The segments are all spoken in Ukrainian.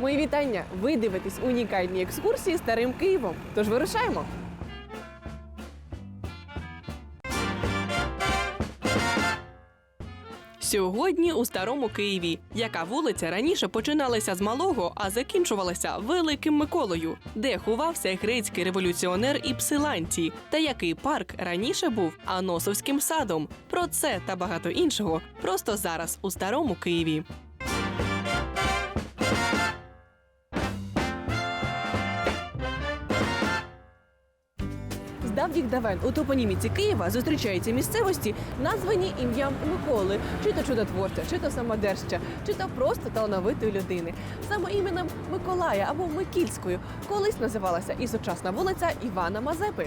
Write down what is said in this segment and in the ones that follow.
Мої вітання! Ви дивитесь унікальні екскурсії старим Києвом. Тож вирушаємо. Сьогодні у старому Києві, яка вулиця раніше починалася з малого, а закінчувалася великим Миколою, де ховався грецький революціонер Іпсиланті, та який парк раніше був Аносовським садом. Про це та багато іншого просто зараз у старому Києві. З давніх давен у топоніміці Києва зустрічаються місцевості, названі ім'ям Миколи, чи то чудотворця, чи то самодержця, чи то просто талановитої людини. Саме іменем Миколая або Микільською колись називалася і сучасна вулиця Івана Мазепи.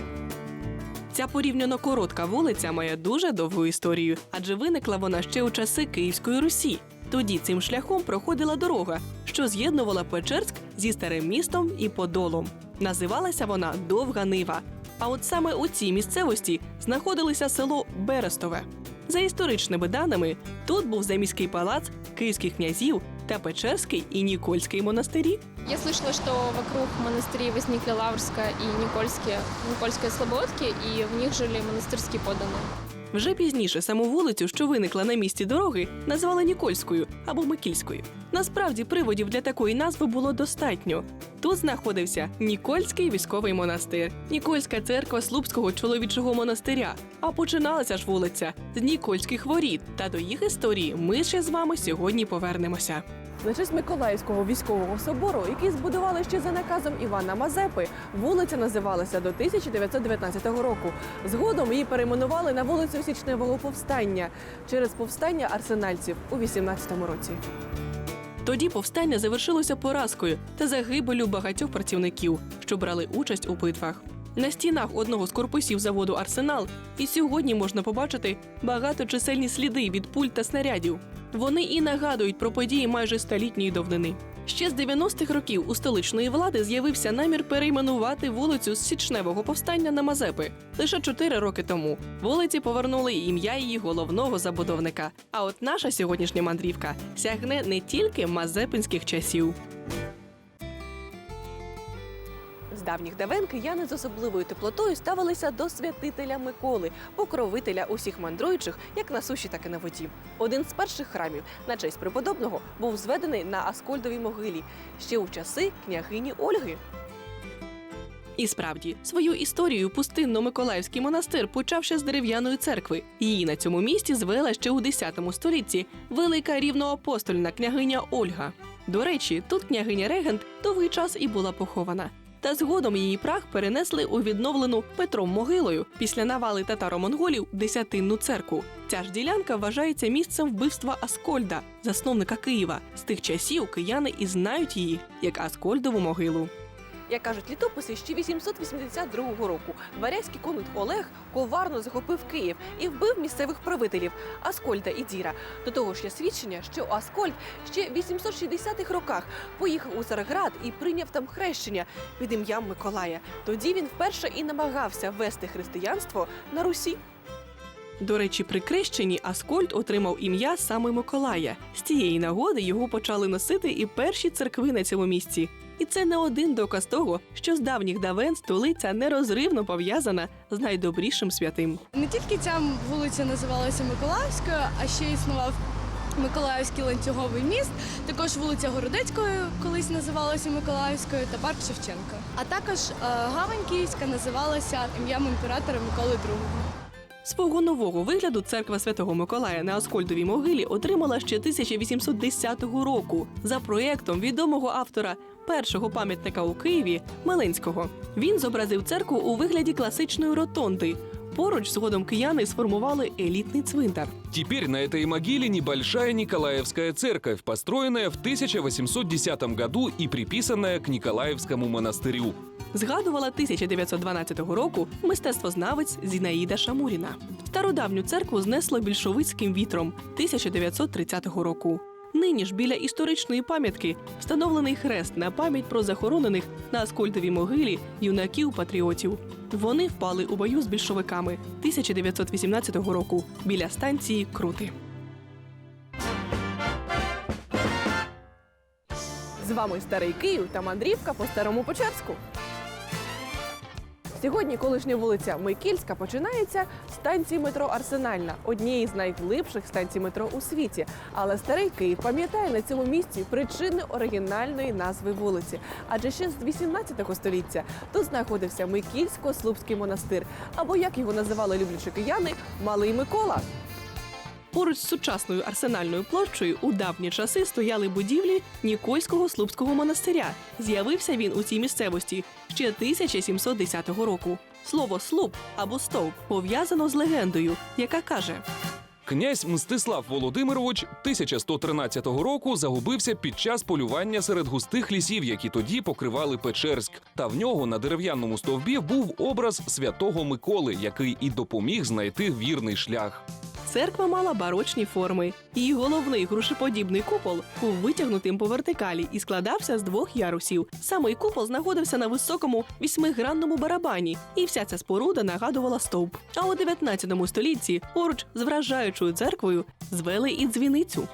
Ця порівняно коротка вулиця має дуже довгу історію, адже виникла вона ще у часи Київської Русі. Тоді цим шляхом проходила дорога, що з'єднувала Печерськ зі старим містом і Подолом. Називалася вона Довга Нива. А от саме у цій місцевості знаходилося село Берестове. За історичними даними, тут був заміський палац київських князів та Печерський і Нікольський монастирі. Я слышала, что вокруг монастырей возникли Лаврская и Никольские, Никольские слободки, и в них жили монастырские подданные. Вже пізніше саму вулицю, що виникла на місці дороги, назвали Нікольською або Микільською. Насправді приводів для такої назви було достатньо. Тут знаходився Нікольський військовий монастир, Нікольська церква Слупського чоловічого монастиря. А починалася ж вулиця з Нікольських воріт. Та до їх історії ми ще з вами сьогодні повернемося. На Миколаївського військового собору, який збудували ще за наказом Івана Мазепи, вулиця називалася до 1919 року. Згодом її перейменували на вулицю Січневого повстання через повстання арсенальців у 18-му році. Тоді повстання завершилося поразкою та загибелю багатьох працівників, що брали участь у битвах. На стінах одного з корпусів заводу Арсенал і сьогодні можна побачити багаточисельні сліди від пуль та снарядів. Вони і нагадують про події майже столітньої давнини. Ще з 90-х років у столичної влади з'явився намір перейменувати вулицю з січневого повстання на Мазепи. Лише чотири роки тому вулиці повернули ім'я її головного забудовника. А от наша сьогоднішня мандрівка сягне не тільки мазепинських часів. З давніх давен кияни з особливою теплотою ставилися до святителя Миколи, покровителя усіх мандруючих, як на суші, так і на воді. Один з перших храмів на честь преподобного був зведений на Аскольдовій могилі ще у часи княгині Ольги. І справді свою історію пустинно-миколаївський монастир почав ще з дерев'яної церкви. Її на цьому місці звела ще у 10 столітті велика рівноапостольна княгиня Ольга. До речі, тут княгиня Регент довгий час і була похована. Та згодом її прах перенесли у відновлену Петром могилою після навали татаро-монголів десятинну церкву. Ця ж ділянка вважається місцем вбивства Аскольда, засновника Києва. З тих часів кияни і знають її як Аскольдову могилу. Як кажуть літописи, ще 882 року варязький конунг Олег коварно захопив Київ і вбив місцевих правителів Аскольда і Діра. До того ж є свідчення, що Аскольд ще в 860-х роках поїхав у Царград і прийняв там хрещення під ім'ям Миколая. Тоді він вперше і намагався ввести християнство на Русі. До речі, при хрещенні Аскольд отримав ім'я саме Миколая. З цієї нагоди його почали носити і перші церкви на цьому місці. І це не один доказ того, що з давніх давен столиця нерозривно пов'язана з найдобрішим святим. Не тільки ця вулиця називалася Миколаївською, а ще існував Миколаївський ланцюговий міст, також вулиця Городецької колись називалася Миколаївською та парк Шевченка. А також е, гавань Київська називалася ім'ям імператора Миколи II. Свого нового вигляду церква Святого Миколая на Аскольдовій могилі отримала ще 1810 року за проєктом відомого автора першого пам'ятника у Києві Меленського. Він зобразив церкву у вигляді класичної ротонди. Поруч згодом кияни сформували елітний цвинтар. Теперь на этой могиле небольшая Николаевская церковь, построенная в 1810 году и приписанная к Николаевскому монастырю. Згадувала 1912 року мистецтвознавець Зінаїда Шамуріна. Стародавню церкву знесло більшовицьким вітром 1930 року. Нині ж біля історичної пам'ятки встановлений хрест на пам'ять про захоронених на Аскольдовій могилі юнаків-патріотів. Вони впали у бою з більшовиками 1918 року біля станції Крути. З вами старий Київ та мандрівка по старому Печерську. Сьогодні колишня вулиця Микільська починається з станції метро Арсенальна, однієї з найглибших станцій метро у світі. Але старий Київ пам'ятає на цьому місці причини оригінальної назви вулиці. Адже ще з 18 століття тут знаходився Микільсько-Слупський монастир, або як його називали люблячі кияни, Малий Микола. Поруч з сучасною арсенальною площею у давні часи стояли будівлі Нікольського Слупського монастиря. З'явився він у цій місцевості ще 1710 року. Слово слуп або стовп пов'язано з легендою, яка каже: Князь Мстислав Володимирович 1113 року загубився під час полювання серед густих лісів, які тоді покривали Печерськ. Та в нього на дерев'яному стовбі був образ святого Миколи, який і допоміг знайти вірний шлях. Церква мала барочні форми. Її головний грушеподібний купол був витягнутим по вертикалі і складався з двох ярусів. Самий купол знаходився на високому вісьмигранному барабані, і вся ця споруда нагадувала стовп. А у 19 столітті поруч з вражаючою церквою звели і дзвіницю.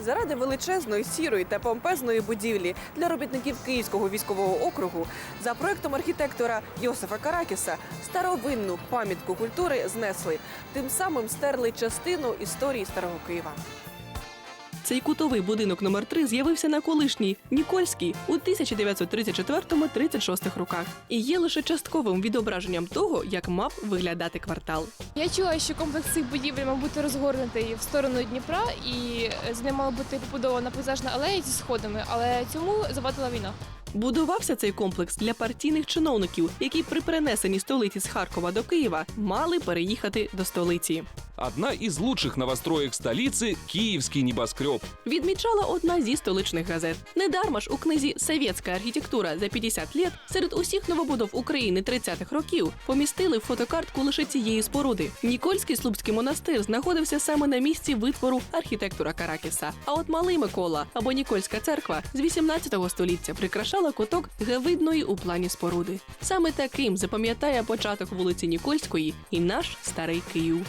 Заради величезної сірої та помпезної будівлі для робітників Київського військового округу за проектом архітектора Йосифа Каракіса старовинну пам'ятку культури знесли, тим самим стерли частину історії старого Києва. Цей кутовий будинок номер 3 з'явився на колишній Нікольській у 1934-36 роках і є лише частковим відображенням того, як мав виглядати квартал. Я чула, що комплекс цих будівель мав бути розгорнутий в сторону Дніпра, і з ним мала бути побудована пейзажна алея зі сходами, але цьому завадила війна. Будувався цей комплекс для партійних чиновників, які при перенесенні столиці з Харкова до Києва мали переїхати до столиці. Одна із лучших новостроек столицы – Киевский небоскреб. Відмічала одна зі столичних газет. Недарма ж у книзі Совєтська архітектура за 50 літ серед усіх новобудов України 30-х років помістили фотокартку лише цієї споруди. Нікольський Слупський монастир знаходився саме на місці витвору архітектора Каракіса. А от Малий Микола або Нікольська церква з 18 століття прикрашала куток гевидної у плані споруди. Саме таким запам'ятає початок вулиці Нікольської і наш старий Київ.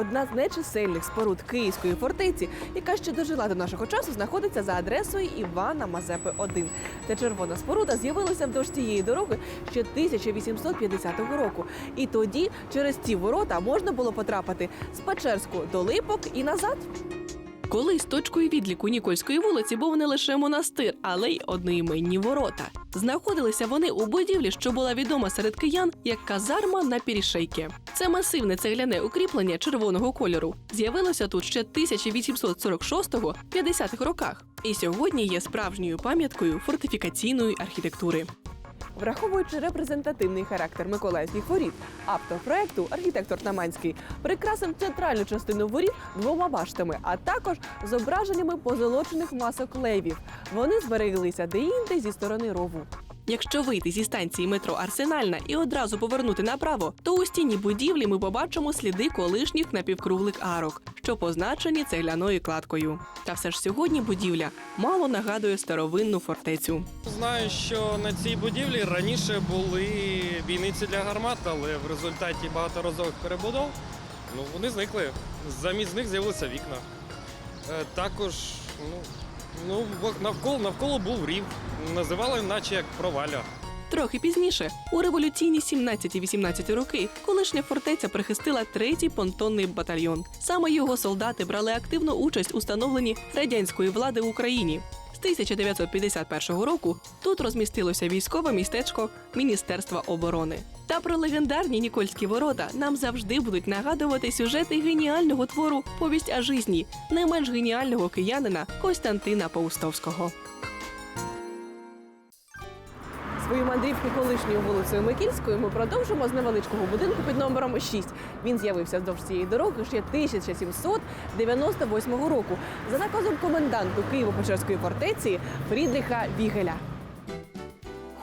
Одна з нечисельних споруд Київської фортеці, яка ще дожила до нашого часу, знаходиться за адресою Івана Мазепи 1. Та червона споруда з'явилася вдовж цієї дороги ще 1850 року. І тоді через ці ворота можна було потрапити з Печерську до Липок і назад. Колись точкою відліку Нікольської вулиці був не лише монастир, але й одноіменні ворота. Знаходилися вони у будівлі, що була відома серед киян як казарма на Пірішейке. Це масивне цегляне укріплення червоного кольору. З'явилося тут ще 1846-50-х роках, і сьогодні є справжньою пам'яткою фортифікаційної архітектури. Враховуючи репрезентативний характер Миколаївських воріт, автор проекту, архітектор Таманський, прикрасив центральну частину воріт двома баштами, а також зображеннями позолочених масок левів. Вони збереглися деінде зі сторони рову. Якщо вийти зі станції метро Арсенальна і одразу повернути направо, то у стіні будівлі ми побачимо сліди колишніх напівкруглих арок, що позначені цегляною кладкою. Та все ж сьогодні будівля мало нагадує старовинну фортецю. Знаю, що на цій будівлі раніше були бійниці для гармат, але в результаті багаторазових перебудов ну, вони зникли. Замість них з'явилися вікна. Е, також ну, ну, навколо, навколо був рів. Називали наче як проваля. Трохи пізніше, у революційні 17-18 роки, колишня фортеця прихистила третій понтонний батальйон. Саме його солдати брали активну участь у становленні радянської влади в Україні. З 1951 року тут розмістилося військове містечко Міністерства оборони. Та про легендарні Нікольські ворота нам завжди будуть нагадувати сюжети геніального твору Повість о житті не менш геніального киянина Костянтина Паустовського. Свою мандрівку колишньою вулицею Микільською ми продовжимо з невеличкого будинку під номером 6. Він з'явився вздовж цієї дороги ще 1798 року за наказом коменданту Києво-Печерської фортеці Фрідріха Вігеля.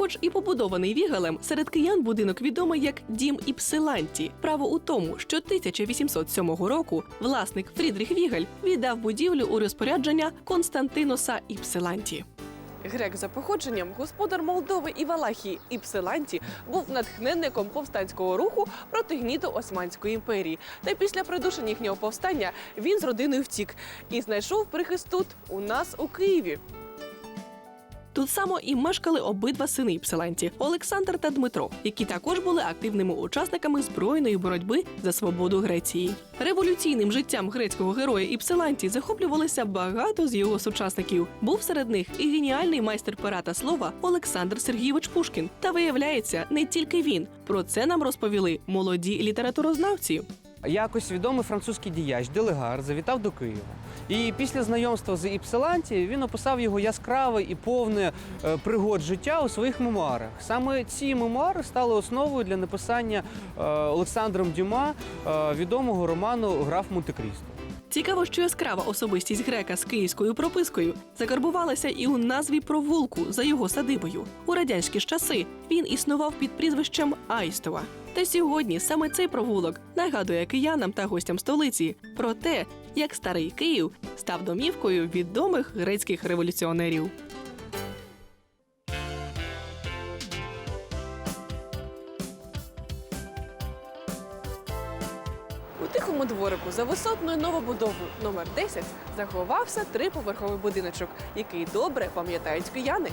Хоч і побудований Вігелем, серед киян будинок відомий як дім Іпсиланті. Право у тому, що 1807 року власник Фрідріх Вігель віддав будівлю у розпорядження Константиноса Іпсиланті. Грек за походженням, господар Молдови і Валахії Іпсиланті був натхненником повстанського руху проти гніту Османської імперії. Та після придушення їхнього повстання він з родиною втік і знайшов прихист тут, у нас у Києві. Тут само і мешкали обидва сини Іпсиланті Олександр та Дмитро, які також були активними учасниками збройної боротьби за свободу Греції. Революційним життям грецького героя Іпсиланті захоплювалися багато з його сучасників. Був серед них і геніальний майстер пера та слова Олександр Сергійович Пушкін. Та виявляється, не тільки він. Про це нам розповіли молоді літературознавці. Якось відомий французький діяч Делегар завітав до Києва. І після знайомства з Іпсиланті він описав його яскраве і повне е, пригод життя у своїх мемуарах. Саме ці мемуари стали основою для написання е, Олександром Дюма е, відомого роману Граф Монте-Крісто. Цікаво, що яскрава особистість грека з київською пропискою закарбувалася і у назві провулку за його садибою. У радянські часи він існував під прізвищем Аїстова. Та сьогодні саме цей провулок нагадує киянам та гостям столиці про те, як старий Київ став домівкою відомих грецьких революціонерів. Дворику за висотною новобудовою номер 10 заховався триповерховий будиночок, який добре пам'ятають кияни.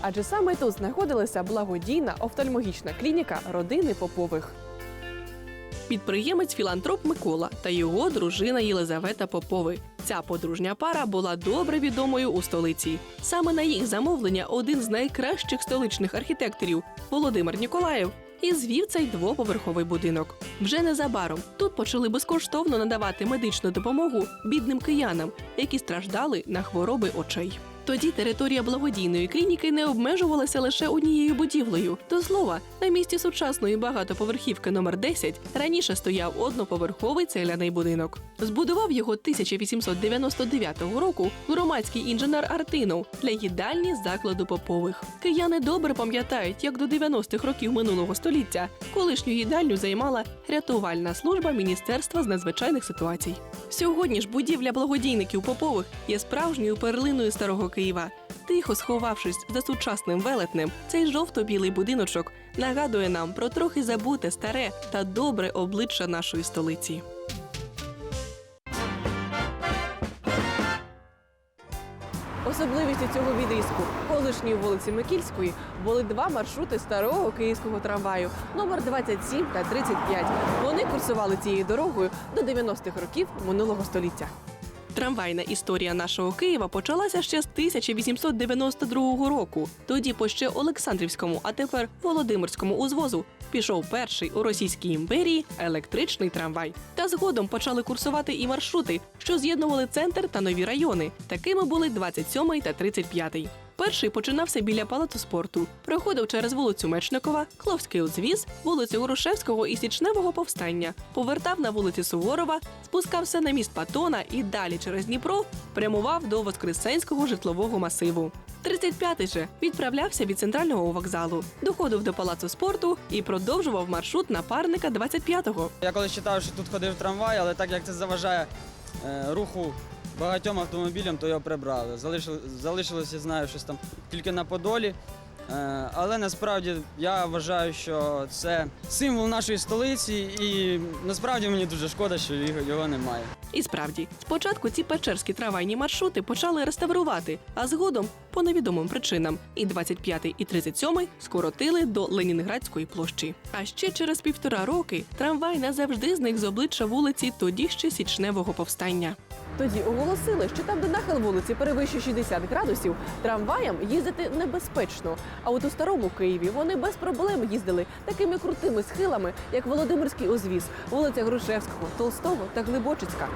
Адже саме тут знаходилася благодійна офтальмологічна клініка родини Попових. Підприємець філантроп Микола та його дружина Єлизавета Попови. Ця подружня пара була добре відомою у столиці. Саме на їх замовлення один з найкращих столичних архітекторів Володимир Ніколаєв і звів цей двоповерховий будинок. Вже незабаром тут почали безкоштовно надавати медичну допомогу бідним киянам, які страждали на хвороби очей. Тоді територія благодійної клініки не обмежувалася лише однією будівлею. До слова, на місці сучасної багатоповерхівки номер 10 раніше стояв одноповерховий цегляний будинок. Збудував його 1899 року громадський інженер Артинов для їдальні закладу попових. Кияни добре пам'ятають, як до 90-х років минулого століття колишню їдальню займала рятувальна служба Міністерства з надзвичайних ситуацій. Сьогодні ж будівля благодійників попових є справжньою перлиною старого Києва. Тихо сховавшись за сучасним велетнем, цей жовто-білий будиночок нагадує нам про трохи забуте старе та добре обличчя нашої столиці. Особливістю цього відрізку колишньої вулиці Микільської були два маршрути старого київського трамваю номер 27 та 35. Вони курсували цією дорогою до 90-х років минулого століття. Трамвайна історія нашого Києва почалася ще з 1892 року. Тоді по ще Олександрівському, а тепер Володимирському узвозу пішов перший у Російській імперії електричний трамвай. Та згодом почали курсувати і маршрути, що з'єднували центр та нові райони. Такими були 27 та 35. Перший починався біля палацу спорту, проходив через вулицю Мечникова, Кловський узвіз, вулицю Грушевського і Січневого повстання, повертав на вулиці Суворова, спускався на міст Патона і далі через Дніпро прямував до Воскресенського житлового масиву. 35-й же відправлявся від центрального вокзалу, доходив до палацу спорту і продовжував маршрут напарника 25-го. Я колись читав, що тут ходив трамвай, але так як це заважає руху багатьом автомобілям, то його прибрали. Залишили, залишилося, знаю, щось там тільки на Подолі. Е, але насправді я вважаю, що це символ нашої столиці, і насправді мені дуже шкода, що його, немає. І справді, спочатку ці печерські трамвайні маршрути почали реставрувати, а згодом, по невідомим причинам, і 25 і 37 скоротили до Ленінградської площі. А ще через півтора роки трамвай назавжди зник з обличчя вулиці тоді ще січневого повстання. Тоді оголосили, що там, де нахил вулиці перевищує 60 градусів, трамваям їздити небезпечно. А от у старому Києві вони без проблем їздили такими крутими схилами, як Володимирський узвіз, вулиця Грушевського, Толстого та Глибочицька.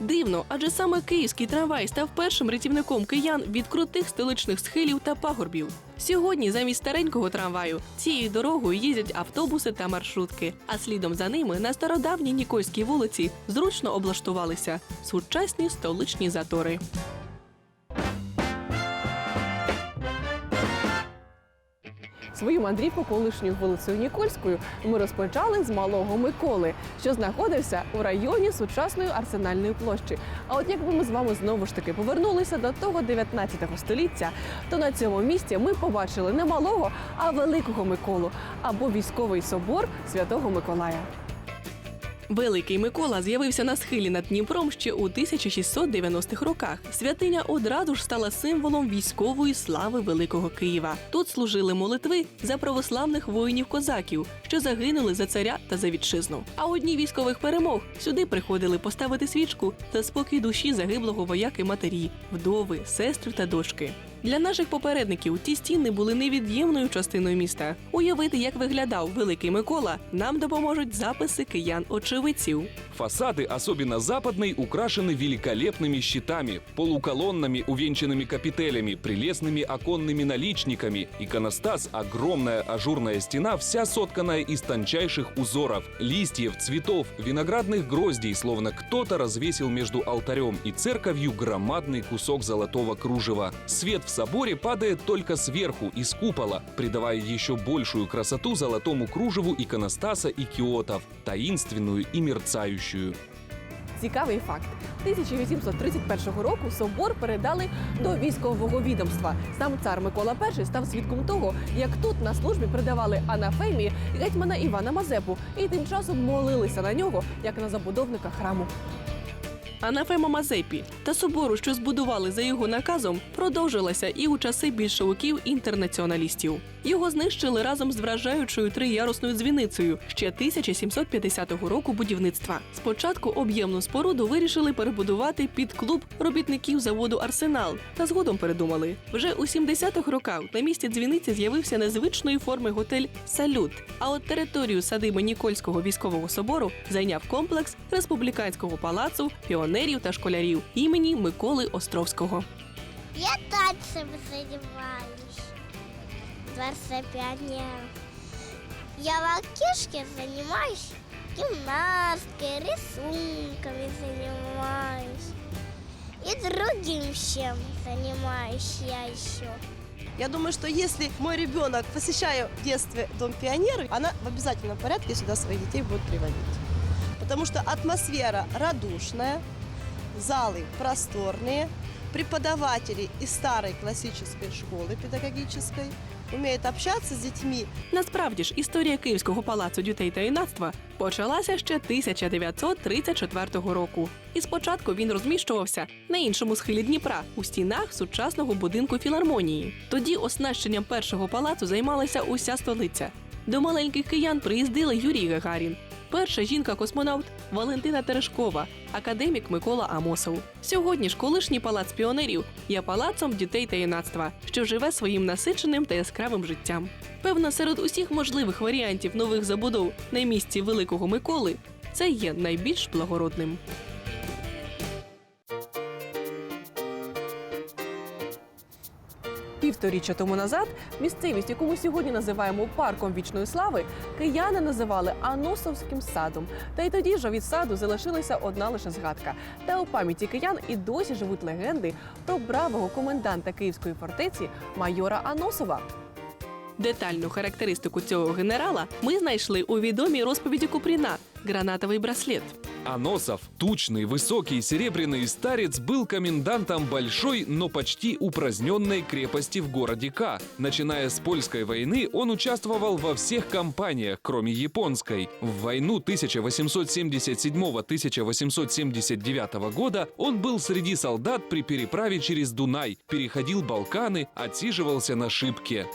Дивно, адже саме київський трамвай став першим рятівником киян від крутих столичних схилів та пагорбів. Сьогодні замість старенького трамваю цією дорогою їздять автобуси та маршрутки, а слідом за ними на стародавній Нікольській вулиці зручно облаштувалися сучасні столичні затори. Свою мандрівку колишньою вулицею Нікольською ми розпочали з малого Миколи, що знаходився у районі сучасної арсенальної площі. А от якби ми з вами знову ж таки повернулися до того 19 століття, то на цьому місці ми побачили не малого, а великого Миколу або військовий собор Святого Миколая. Великий Микола з'явився на схилі над Дніпром ще у 1690-х роках. Святиня одразу ж стала символом військової слави Великого Києва. Тут служили молитви за православних воїнів-козаків, що загинули за царя та за вітчизну. А у дні військових перемог сюди приходили поставити свічку за спокій душі загиблого вояки матері, вдови, сестри та дочки. Для наших попередників ті стіни були невід'ємною частиною міста. Уявити, як виглядав Великий Микола, нам допоможуть записи киян-очевидців. Фасады, особенно западный, украшены великолепными щитами, полуколоннами, увенчанными капителями, прелестными оконными наличниками. Иконостас – огромная ажурная стена, вся сотканная из тончайших узоров, листьев, цветов, виноградных гроздей, словно кто-то развесил между алтарем и церковью громадный кусок золотого кружева. Свет в соборе падает только сверху, из купола, придавая еще большую красоту золотому кружеву иконостаса и киотов, таинственную и мерцающую. Цікавий факт: 1831 року собор передали до військового відомства. Сам цар Микола І став свідком того, як тут на службі придавали анафемії гетьмана Івана Мазепу і тим часом молилися на нього, як на забудовника храму. Анафема Мазепі та собору, що збудували за його наказом, продовжилася і у часи більшовиків-інтернаціоналістів. Його знищили разом з вражаючою триярусною дзвіницею ще 1750 року будівництва. Спочатку об'ємну споруду вирішили перебудувати під клуб робітників заводу Арсенал, та згодом передумали. Вже у 70-х роках на місці дзвіниці з'явився незвичної форми готель Салют. А от територію садиби Нікольського військового собору зайняв комплекс республіканського палацу, піонерів та школярів імені Миколи Островського. Я танцами занимаюсь. Дворце пионеров. Я в Алкишке занимаюсь гимнасткой, рисунками занимаюсь. И другим чем занимаюсь я еще. Я думаю, что если мой ребенок, посещая в детстве Дом пионеры, она в обязательном порядке сюда своих детей будет приводить. Потому что атмосфера радушная, залы просторные, преподаватели из старой классической школы педагогической умеют общаться з дітьми. Насправді ж історія Київського палацу дітей та юнацтва почалася ще 1934 року. І спочатку він розміщувався на іншому схилі Дніпра у стінах сучасного будинку філармонії. Тоді оснащенням першого палацу займалася уся столиця. До маленьких киян приїздили Юрій Гагарін, перша жінка-космонавт Валентина Терешкова, академік Микола Амосов. Сьогодні ж колишній палац піонерів є палацом дітей та юнацтва, що живе своїм насиченим та яскравим життям. Певно, серед усіх можливих варіантів нових забудов на місці Великого Миколи це є найбільш благородним. Півторіччя тому назад місцевість, яку ми сьогодні називаємо парком вічної слави, кияни називали Аносовським садом. Та й тоді ж від саду залишилася одна лише згадка. Та у пам'яті киян і досі живуть легенди про бравого коменданта Київської фортеці майора Аносова. Детальну характеристику цього генерала ми знайшли у відомій розповіді Купріна гранатовий браслет. Аносов, тучный, высокий, серебряный старец, был комендантом большой, но почти упраздненной крепости в городе К. Начиная с польской войны, он участвовал во всех кампаниях, кроме японской. В войну 1877-1879 года он был среди солдат при переправе через Дунай, переходил Балканы, отсиживался на шибке.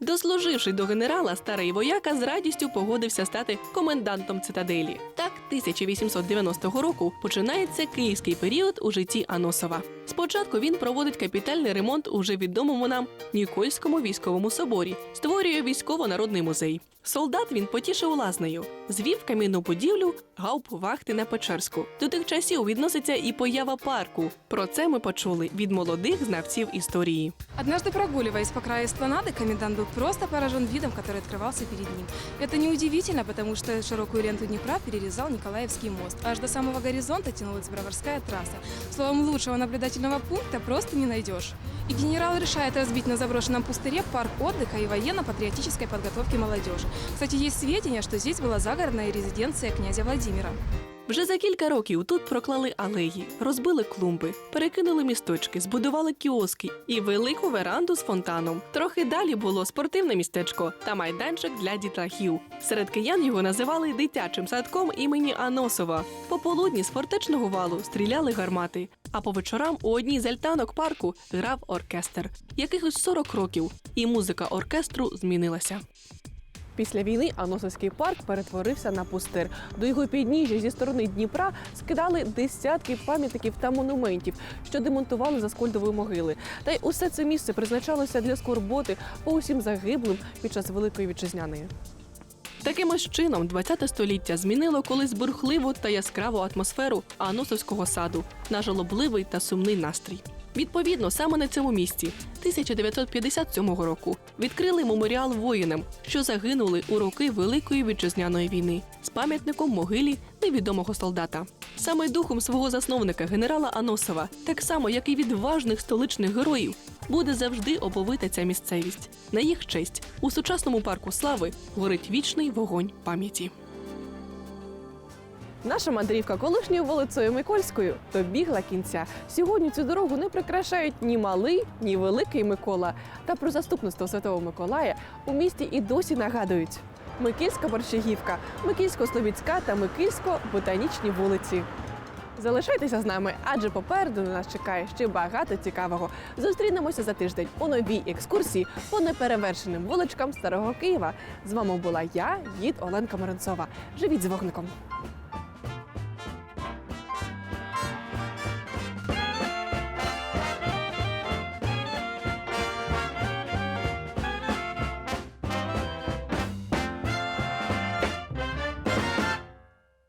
Дослуживши до генерала, старий вояка з радістю погодився стати комендантом цитаделі. Так, 1890 року починається київський період у житті Аносова. Спочатку він проводить капітальний ремонт у вже відомому нам Нікольському військовому соборі, створює військово-народний музей. Солдат він потішив лазнею, звів камінну будівлю гауп-вахти на Печерську. До тих часів відноситься і поява парку. Про це ми почули від молодих знавців історії. Однажды прогуливаясь по краю эспланады, комендант был просто поражен видом, который открывался перед ним. Это неудивительно, потому что широкую ленту Днепра перерезал Николаевский мост. Аж до самого горизонта тянулась Броварская трасса. Словом, лучшего наблюдательного пункта просто не найдешь. И генерал решает разбить на заброшенном пустыре парк отдыха и военно-патриотической подготовки молодежи. Кстати, есть сведения, что здесь была загородная резиденция князя Владимира. Вже за кілька років тут проклали алеї, розбили клумби, перекинули місточки, збудували кіоски і велику веранду з фонтаном. Трохи далі було спортивне містечко та майданчик для дітлахів. Серед киян його називали дитячим садком імені Аносова. Пополудні з фортечного валу стріляли гармати. А по вечорам у одній з альтанок парку грав оркестр. Якихось 40 років, і музика оркестру змінилася. Після війни Аносовський парк перетворився на пустир. До його підніжжя зі сторони Дніпра скидали десятки пам'ятників та монументів, що демонтували за скольдової могили. Та й усе це місце призначалося для скорботи по усім загиблим під час Великої вітчизняної. Таким ось чином, ХХ століття змінило колись бурхливу та яскраву атмосферу Аносовського саду на жалобливий та сумний настрій. Відповідно, саме на цьому місці 1957 року відкрили меморіал воїнам, що загинули у роки Великої вітчизняної війни з пам'ятником могилі невідомого солдата. Саме духом свого засновника генерала Аносова, так само як і відважних столичних героїв, буде завжди оповита ця місцевість. На їх честь у сучасному парку слави горить вічний вогонь пам'яті. Наша мандрівка колишньою вулицею Микольською добігла кінця. Сьогодні цю дорогу не прикрашають ні малий, ні великий Микола. Та про заступництво Святого Миколая у місті і досі нагадують: Микільська борщагівка, Микільсько-Слобідська та Микільсько-ботанічні вулиці. Залишайтеся з нами, адже попереду на нас чекає ще багато цікавого. Зустрінемося за тиждень у новій екскурсії по неперевершеним вуличкам Старого Києва. З вами була я, гід Оленка Моренцова. Живіть з вогником.